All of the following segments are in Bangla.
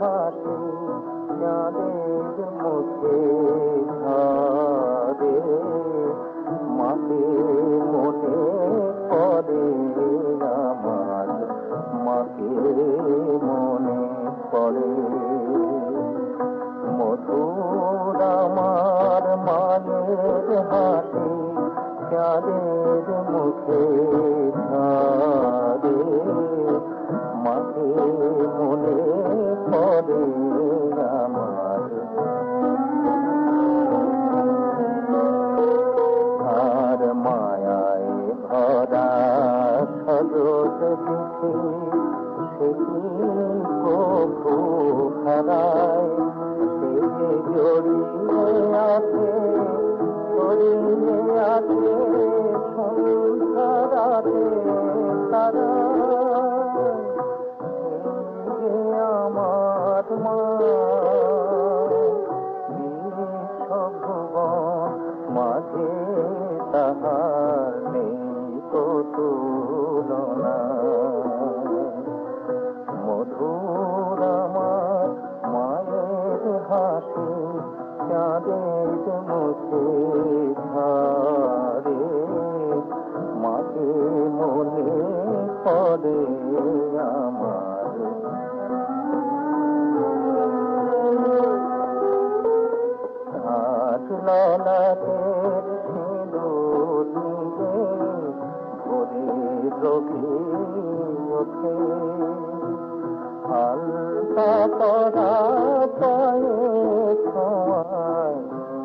হাসি চাঁদের মুখে ঝরে মাকে মনে পড়ে আমার, মাকে মনে পড়ে। মধুর আমার মায়ের হাসি চাঁদের মুখে মাকে মনে পড়ে আমার। আর মায়ায় ভরা সরোজ দিকে সেটি তুলনা মধুর আমার চাঁদের মাকে মনে পড়ে আমার। রবি ওঠে হালকা পরা পায়ে ছোঁয়ায়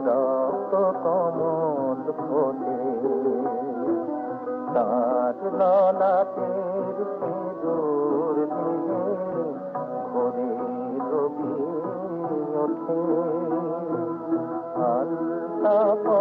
রক্ত কমল ফোটে তার ললাটের সিঁদুর দিয়ে ভোরে রবি ওঠে আল্লাহ